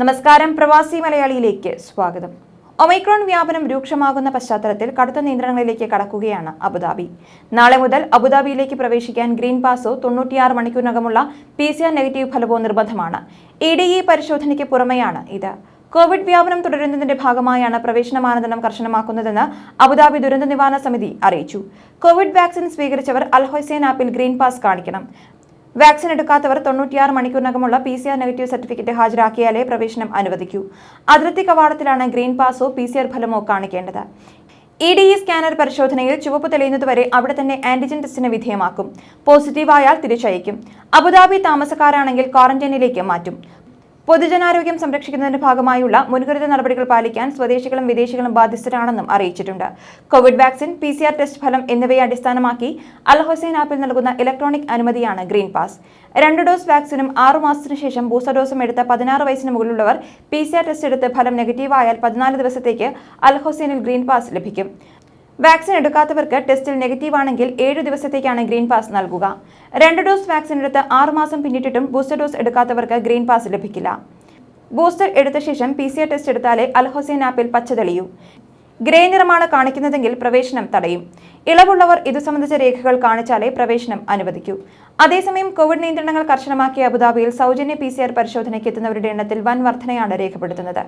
നമസ്കാരം. പ്രവാസി മലയാളിയിലേക്ക് സ്വാഗതം. ഒമൈക്രോൺ വ്യാപനം രൂക്ഷമാകുന്ന പശ്ചാത്തലത്തിൽ കടുത്ത നിയന്ത്രണങ്ങളിലേക്ക് കടക്കുകയാണ് അബുദാബി. നാളെ മുതൽ അബുദാബിയിലേക്ക് പ്രവേശിക്കാൻ ഗ്രീൻ പാസോ തൊണ്ണൂറ്റിയാറ് മണിക്കൂറിനകമുള്ള പി സി ആർ നെഗറ്റീവ് ഫലവോ നിർബന്ധമാണ്. ഇ ഡി ഇ പരിശോധനയ്ക്ക് പുറമെയാണ് ഇത്. കോവിഡ് വ്യാപനം തുടരുന്നതിന്റെ ഭാഗമായാണ് പ്രവേശന മാനദണ്ഡം കർശനമാക്കുന്നതെന്ന് അബുദാബി ദുരന്ത നിവാരണ സമിതി അറിയിച്ചു. കോവിഡ് വാക്സിൻ സ്വീകരിച്ചവർ അൽ ഹൊസൈൻ ആപ്പിൽ ഗ്രീൻ പാസ് കാണിക്കണം. വാക്സിൻ എടുക്കാത്തവർ തൊണ്ണൂറ്റിയാറ് മണിക്കൂറിനകമുള്ള P C R negative certificate ഹാജരാക്കിയാലേ പ്രവേശനം അനുവദിക്കൂ. അതിർത്തി കവാടത്തിലാണ് ഗ്രീൻ പാസോ പി സി ആർ ഫലമോ കാണിക്കേണ്ടത്. ഇ ഡി ഇ സ്കാനർ പരിശോധനയിൽ ചുവപ്പ് തെളിയുന്നതുവരെ അവിടെ തന്നെ ആന്റിജൻ ടെസ്റ്റിന് വിധേയമാക്കും. പോസിറ്റീവായാൽ തിരിച്ചയക്കും. അബുദാബി താമസക്കാരാണെങ്കിൽ ക്വാറന്റൈനിലേക്ക് മാറ്റും. പൊതുജനാരോഗ്യം സംരക്ഷിക്കുന്നതിന്റെ ഭാഗമായുള്ള മുൻകരുതൽ നടപടികൾ പാലിക്കാൻ സ്വദേശികളും വിദേശികളും ബാധ്യസ്ഥരാണെന്നും അറിയിച്ചിട്ടുണ്ട്. കോവിഡ് വാക്സിൻ പി ടെസ്റ്റ് ഫലം എന്നിവയെ അടിസ്ഥാനമാക്കി അൽ ഹൊസൈൻ ആപ്പിൽ നൽകുന്ന ഇലക്ട്രോണിക് അനുമതിയാണ് ഗ്രീൻ പാസ്. രണ്ട് ഡോസ് വാക്സിനും ആറു മാസത്തിനു ശേഷം ബൂസ്റ്റർ ഡോസും എടുത്ത പതിനാറ് വയസ്സിന് മുകളിലുള്ളവർ പി ടെസ്റ്റ് എടുത്ത് ഫലം നെഗറ്റീവായാൽ പതിനാല് ദിവസത്തേക്ക് അൽ ഹൊസൈനിൽ ഗ്രീൻ പാസ് ലഭിക്കും. വാക്സിൻ എടുക്കാത്തവർക്ക് ടെസ്റ്റിൽ നെഗറ്റീവ് ആണെങ്കിൽ ഏഴു ദിവസത്തേക്കാണ് ഗ്രീൻ പാസ് നൽകുക. രണ്ട് ഡോസ് വാക്സിൻ എടുത്ത് ആറുമാസം പിന്നിട്ടിട്ടും ബൂസ്റ്റർ ഡോസ് എടുക്കാത്തവർക്ക് ഗ്രീൻ പാസ് ലഭിക്കില്ല. ബൂസ്റ്റർ എടുത്ത ശേഷം പി സി ആർ ടെസ്റ്റ് എടുത്താലേ അൽഹൊസൈൻ ആപ്പിൽ പച്ച തെളിയൂ. ഗ്രേ നിറമാണ് കാണിക്കുന്നതെങ്കിൽ പ്രവേശനം തടയും. ഇളവുള്ളവർ ഇതു സംബന്ധിച്ച രേഖകൾ കാണിച്ചാലേ പ്രവേശനം അനുവദിക്കൂ. അതേസമയം കോവിഡ് നിയന്ത്രണങ്ങൾ കർശനമാക്കിയ അബുദാബിയിൽ സൗജന്യ പി സി ആർ പരിശോധനയ്ക്ക് എത്തുന്നവരുടെ എണ്ണത്തിൽ വൻ വർധനയാണ് രേഖപ്പെടുത്തുന്നത്.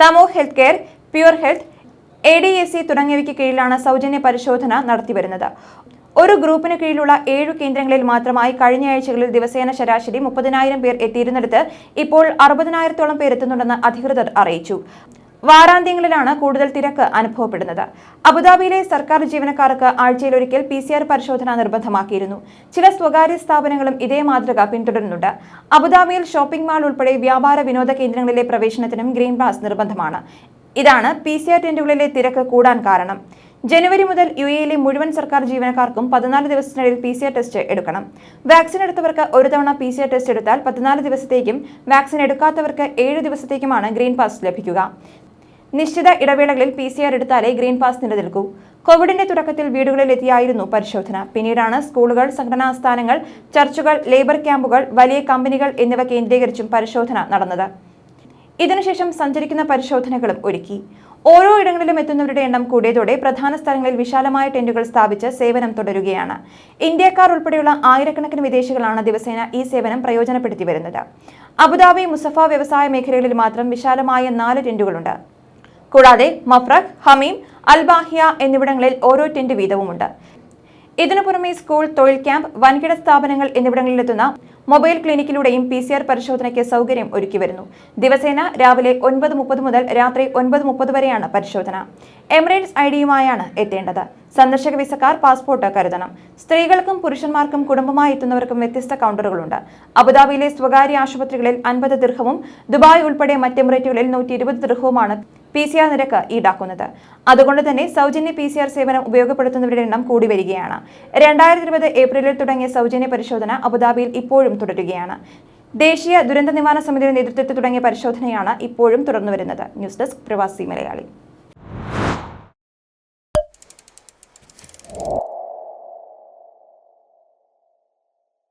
Tamouh health care pure health A D S C തുടങ്ങിയവയ്ക്ക് കീഴിലാണ് സൗജന്യ പരിശോധന നടത്തിവരുന്നത് ഒരു ഗ്രൂപ്പിന് കീഴിലുള്ള ഏഴു കേന്ദ്രങ്ങളിൽ മാത്രമായി കഴിഞ്ഞ ആഴ്ചകളിൽ ദിവസേന ശരാശരി മുപ്പതിനായിരം പേർ എത്തിയിരുന്നിടത്ത് ഇപ്പോൾ അറുപതിനായിരത്തോളം പേർ എത്തുന്നുണ്ടെന്ന് അധികൃതർ അറിയിച്ചു. വാരാന്ത്യങ്ങളിലാണ് കൂടുതൽ തിരക്ക് അനുഭവപ്പെടുന്നത്. അബുദാബിയിലെ സർക്കാർ ജീവനക്കാർക്ക് ആഴ്ചയിലൊരിക്കൽ പി സി ആർ പരിശോധന നിർബന്ധമാക്കിയിരുന്നു. ചില സ്വകാര്യ സ്ഥാപനങ്ങളും ഇതേ മാതൃക പിന്തുടരുന്നുണ്ട്. അബുദാബിയിൽ ഷോപ്പിംഗ് മാൾ ഉൾപ്പെടെ വ്യാപാര വിനോദ കേന്ദ്രങ്ങളിലെ പ്രവേശനത്തിനും ഗ്രീൻ പാസ് നിർബന്ധമാണ്. ഇതാണ് പി സി ആർ ടെന്റുകളിലെ തിരക്ക് കൂടാൻ കാരണം. ജനുവരി മുതൽ യു എയിലെ മുഴുവൻ സർക്കാർ ജീവനക്കാർക്കും പതിനാല് ദിവസത്തിനിടയിൽ പി സി ആർ ടെസ്റ്റ് എടുക്കണം. വാക്സിൻ എടുത്തവർക്ക് ഒരു തവണ പി സി ആർ ടെസ്റ്റ് എടുത്താൽ പതിനാല് ദിവസത്തേക്കും വാക്സിൻ എടുക്കാത്തവർക്ക് ഏഴ് ദിവസത്തേക്കുമാണ് ഗ്രീൻ പാസ് ലഭിക്കുക. നിശ്ചിത ഇടവേളകളിൽ പി സി ആർ എടുത്താലേ ഗ്രീൻ പാസ് നിലനിൽക്കൂ. കോവിഡിന്റെ തുടക്കത്തിൽ വീടുകളിൽ എത്തിയായിരുന്നു പരിശോധന. പിന്നീടാണ് സ്കൂളുകൾ സംഘടനാ സ്ഥാനങ്ങൾ ചർച്ചുകൾ ലേബർ ക്യാമ്പുകൾ വലിയ കമ്പനികൾ എന്നിവ കേന്ദ്രീകരിച്ചും പരിശോധന നടന്നത്. ഇതിനുശേഷം സഞ്ചരിക്കുന്ന പരിശോധനകളും ഒരുക്കി. ഓരോ ഇടങ്ങളിലും എത്തുന്നവരുടെ എണ്ണം കൂടിയതോടെ പ്രധാന സ്ഥലങ്ങളിൽ വിശാലമായ ടെന്റുകൾ സ്ഥാപിച്ച് സേവനം തുടരുകയാണ്. ഇന്ത്യക്കാർ ഉൾപ്പെടെയുള്ള ആയിരക്കണക്കിന് വിദേശികളാണ് ദിവസേന ഈ സേവനം പ്രയോജനപ്പെടുത്തി വരുന്നത്. അബുദാബി മുസഫ വ്യവസായ മേഖലകളിൽ മാത്രം വിശാലമായ നാല് ടെന്റുകളുണ്ട്. കൂടാതെ മഫ്രഖ് ഹമീം അൽബാഹിയ എന്നിവിടങ്ങളിൽ ഓരോ ടെന്റ് വീതവുമുണ്ട്. ഇതിനു പുറമെ സ്കൂൾ തൊഴിൽ ക്യാമ്പ് വൻകിട സ്ഥാപനങ്ങൾ എന്നിവിടങ്ങളിലെത്തുന്ന മൊബൈൽ ക്ലിനിക്കിലൂടെയും പി സി ആർ പരിശോധനയ്ക്ക് സൗകര്യം ഒരുക്കി വരുന്നു. ദിവസേന രാവിലെ ഒൻപത് മുപ്പത് മുതൽ രാത്രി ഒൻപത് മുപ്പത് വരെയാണ് പരിശോധന. എമിറേറ്റ്സ് ഐ ഡിയുമായാണ് എത്തേണ്ടത്. സന്ദർശക വിസക്കാർ പാസ്പോർട്ട് കരുതണം. സ്ത്രീകൾക്കും പുരുഷന്മാർക്കും കുടുംബമായി എത്തുന്നവർക്കും വ്യത്യസ്ത കൗണ്ടറുകളുണ്ട്. അബുദാബിയിലെ സ്വകാര്യ ആശുപത്രികളിൽ അൻപത് ദീർഘവും ദുബായ് ഉൾപ്പെടെ മറ്റ് എമിറേറ്റുകളിൽ നൂറ്റി ഇരുപത് ദീർഘവുമാണ് പി സി ആർ നിരക്ക് ഈടാക്കുന്നത്. അതുകൊണ്ട് തന്നെ സൗജന്യ പി സി ആർ സേവനം ഉപയോഗപ്പെടുത്തുന്നവരുടെ എണ്ണം കൂടി വരികയാണ്. രണ്ടായിരത്തി ഇരുപത് ഏപ്രിലിൽ തുടങ്ങിയ സൗജന്യ പരിശോധന അബുദാബിയിൽ ഇപ്പോഴും തുടരുകയാണ്. ദേശീയ ദുരന്ത നിവാരണ സമിതിയുടെ നേതൃത്വത്തിൽ തുടങ്ങിയ പരിശോധനയാണ് ഇപ്പോഴും തുടർന്നു വരുന്നത് ന്യൂസ് ഡെസ്ക് പ്രവാസി മലയാളി.